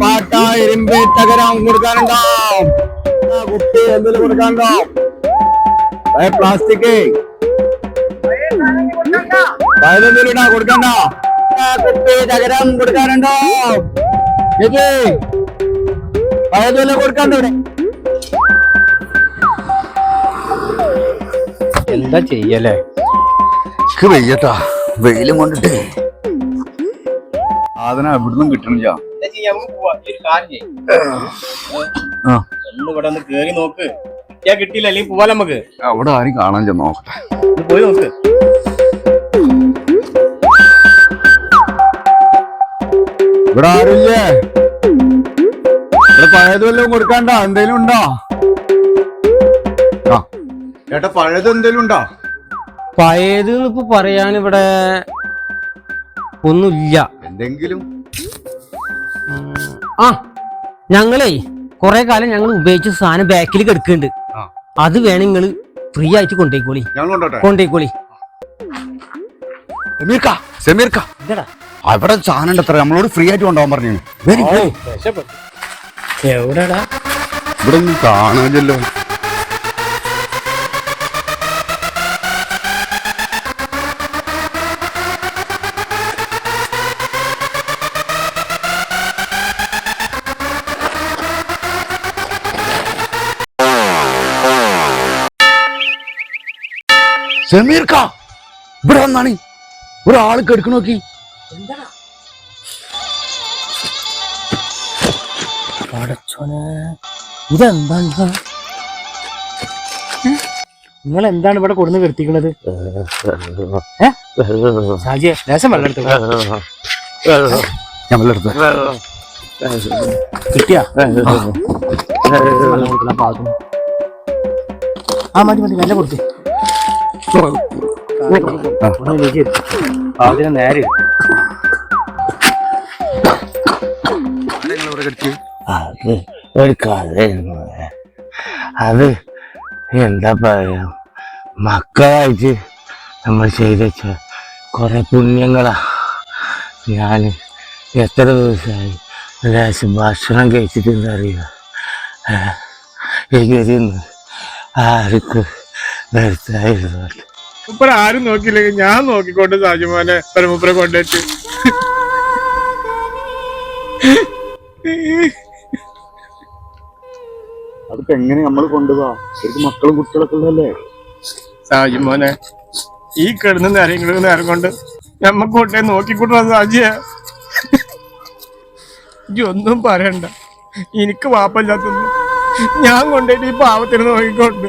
പാട്ട ഇരുമ്പ് തകരം കൊടുക്കാനുണ്ടോ? ആ, കുപ്പി എന്തെങ്കിലും കൊടുക്കാനുണ്ടോ? പഴയ പ്ലാസ്റ്റിക്. ഇടാ കൊടുക്കണ്ട കുപ്പി തകരം കൊടുക്കാനുണ്ടോ? ചേച്ചി കൊടുക്കണ്ട ഇവിടെ? എന്താ ചെയ്യല്ലേ? വെയ്യട്ടാ. വെയിലും കൊണ്ടിട്ടേ. സാധനം എവിടുന്നും കിട്ടണില്ല. നമുക്ക് പോവാ ഈ ഒരു കാര്യം ചെയ്യ്. ആ. ഒന്ന് ഇവിടെ ഒന്ന് കേറി നോക്ക്. ഞാൻ കിട്ടിയില്ല അല്ലെങ്കിൽ പോവാലോ നമുക്ക്? അവിടെ ആരും കാണാൻ ചെന്ന് നോക്കട്ടെ. ഒന്ന് പോയി നോക്ക്. ഇവിടെ ആരുമില്ലേ? ഇവിടെ പഴയത് വല്ലതും കൊടുക്കണ്ട? എന്തേലും ഉണ്ടോ? ആ. ചേട്ടാ പഴയത് എന്തേലും ഉണ്ടോ? പഴയത് ഇപ്പൊ പറയാൻ ഇവിടെ ഒന്നുമില്ല. എന്തെങ്കിലും? ആ ഞങ്ങളേ കുറെ കാലം ഞങ്ങൾ ഉപയോഗിച്ച സാധനം ബാക്കിൽ കിടക്കുന്നുണ്ട്. അത് വേണം നിങ്ങൾ ഫ്രീ ആയിട്ട് കൊണ്ടുപോയിക്കോളി കൊണ്ടേക്കോളി. എന്താടാ അവിടെ സാധനം എത്ര നമ്മളോട് ഫ്രീ ആയിട്ട് കൊണ്ടുപോകാൻ പറഞ്ഞു എവിടെടാ? ഇവിടെ ഒന്നും സമീർക്ക ഇവിടെ വന്നാണ് ഒരാൾ കെടുക്കണ നോക്കി ഇതെന്താ നിങ്ങൾ എന്താണ് ഇവിടെ കൊടുന്ന് കെടുത്തിക്കണത് സാജിയെ ലേശം വെള്ളം എടുത്തു ഞാൻ വെള്ളം എടുത്ത് കിട്ടിയാ ആ മതി മതി നല്ല കൊടുത്തു അത് എന്താ പറയാ? മക്കളായിട്ട് നമ്മൾ ചെയ്ത കുറെ പുണ്യങ്ങളാ. ഞാൻ എത്ര ദിവസമായി ലേശം ഭക്ഷണം കഴിച്ചിട്ടുണ്ടറിയ എകരിന്ന് ആർക്ക് ഇപ്പൊ ആരും നോക്കിയില്ലെങ്കിൽ ഞാൻ നോക്കിക്കൊണ്ട് സാജുമാനെ പരമപുര കൊണ്ടുവച്ചു അതൊക്കെ എങ്ങനെ നമ്മൾ കൊണ്ടുപോവാ? ശരിക്കും മക്കളും കുട്ടികളൊക്കെ ഉള്ളതല്ലേ? സാജുമോനെ ഈ കിടന്ന് നേരം കിടന്ന് നേരം കൊണ്ട് നമ്മക്ക് കൊണ്ടേ നോക്കിക്കൂട്ടാ സാജിയ ഒന്നും പറയണ്ട. എനിക്ക് വാപ്പല്ലാത്തൊന്നും ഞാൻ കൊണ്ടുപോയിട്ട് ഈ പാവത്തിന് നോക്കിക്കൊണ്ട്.